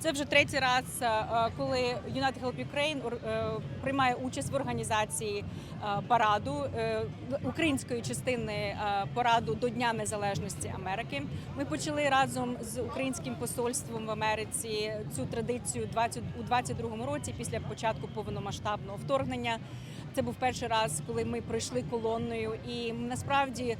Це вже третій раз, е, е, коли United Help Ukraine е, приймає участь в організації параду української частини параду до Дня Незалежності Америки. Ми почали разом з українським посольством в Америці цю традицію 20, у 22-му році після початку повномасштабного вторгнення. Це був перший раз, коли ми пройшли колонною, і насправді е,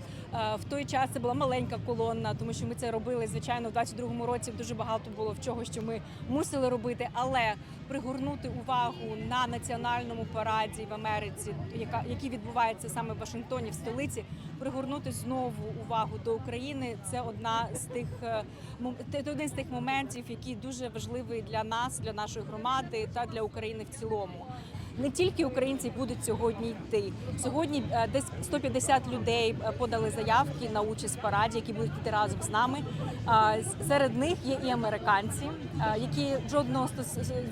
в той час це була маленька колона, тому що ми це робили звичайно в 22-му році. Дуже багато було в чого, що ми мусили робити, але пригорнути увагу на національному параді в Америці, яка який відбувається саме в Вашингтоні, в столиці, пригорнути знову увагу до України. Це одна з тих е, це один з тих моментів, які дуже важливий для нас, для нашої громади та для України в цілому. Не тільки українці будуть сьогодні йти. Сьогодні е, десь 150 людей е, подали заявки на участь в параді, які будуть йти разом з нами. Серед них є і американці, е, які жодного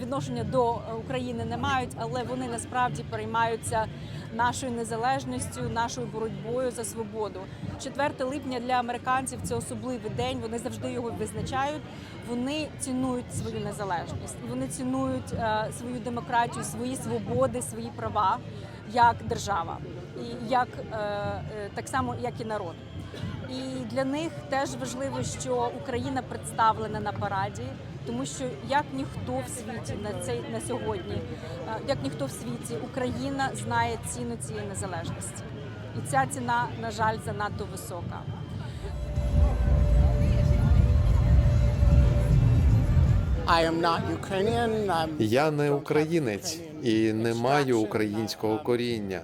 відношення до е, України не мають, але вони насправді переймаються нашою незалежністю, нашою боротьбою за свободу. 4 липня для американців це особливий день. Вони завжди його визначають. Вони цінують свою незалежність, вони цінують е, свою демократію, свої свободи, свої права як держава, і як е, е, так само, як і народ. І для них теж важливо, що Україна представлена на параді, тому що як ніхто в світі на цей на сьогодні, е, як ніхто в світі, Україна знає ціну цієї незалежності, і ця ціна, на жаль, занадто висока. Я не українець і не маю українського um, коріння,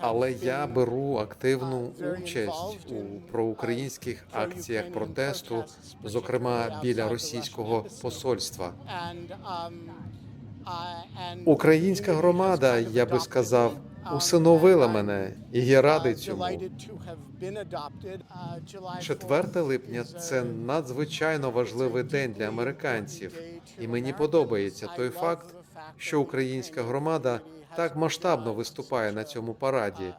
але я беру активну uh, участь у проукраїнських uh, акціях протесту, зокрема біля російського посольства. Um, Українська громада, я би сказав, um, усиновила мене, і я радий uh, цьому. delighted to have been adopted. Uh, July 4 липня це uh, надзвичайно важливий день для американців, і мені подобається той факт, що українська громада так масштабно виступає на цьому параді.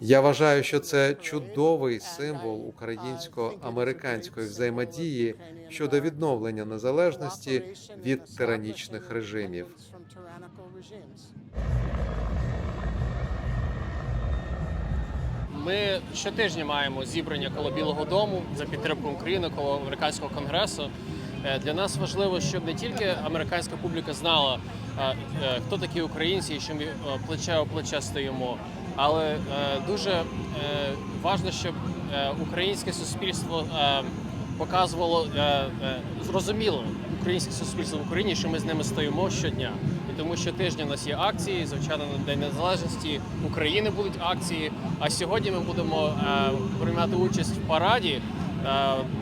Я вважаю, що це чудовий символ українсько-американської взаємодії щодо відновлення незалежності від тиранічних режимів. Ми щотижня маємо зібрання коло Білого Дому за підтримку України, коло американського конгресу. Е, Для нас важливо, щоб не тільки американська публіка знала, е, е, хто такі українці і що ми плече о плече стоїмо. Але дуже важливо, щоб українське суспільство показувало зрозуміло українське суспільство в Україні, що ми з ними стоїмо щодня. І тому щотижня у нас є акції. Звичайно, на День Незалежності України будуть акції. А сьогодні ми будемо е, приймати участь в параді е,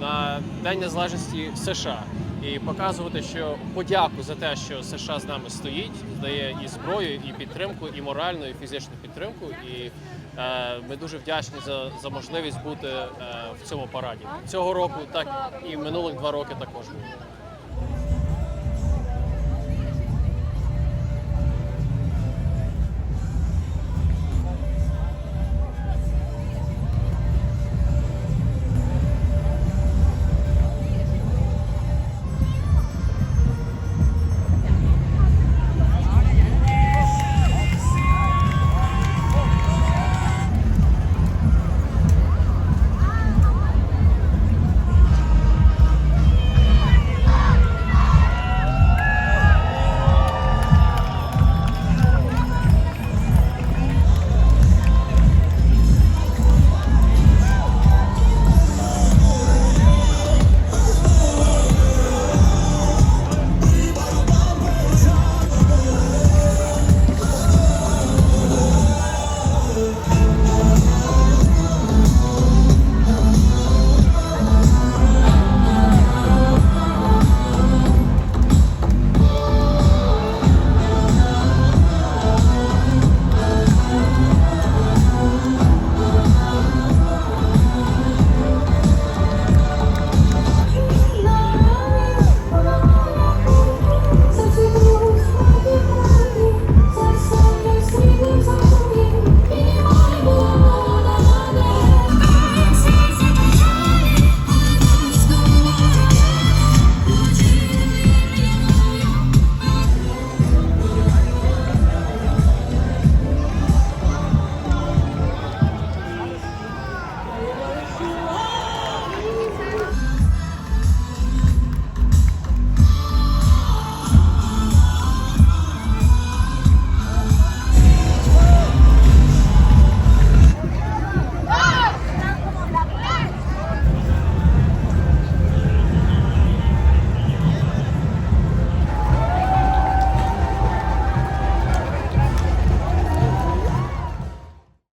на День Незалежності США і показувати, що подяку за те, що США з нами стоїть, дає і зброю, і підтримку, і моральну, і фізичну підтримку. І е, ми дуже вдячні за, за можливість бути е, в цьому параді цього року, так і минулих два роки також.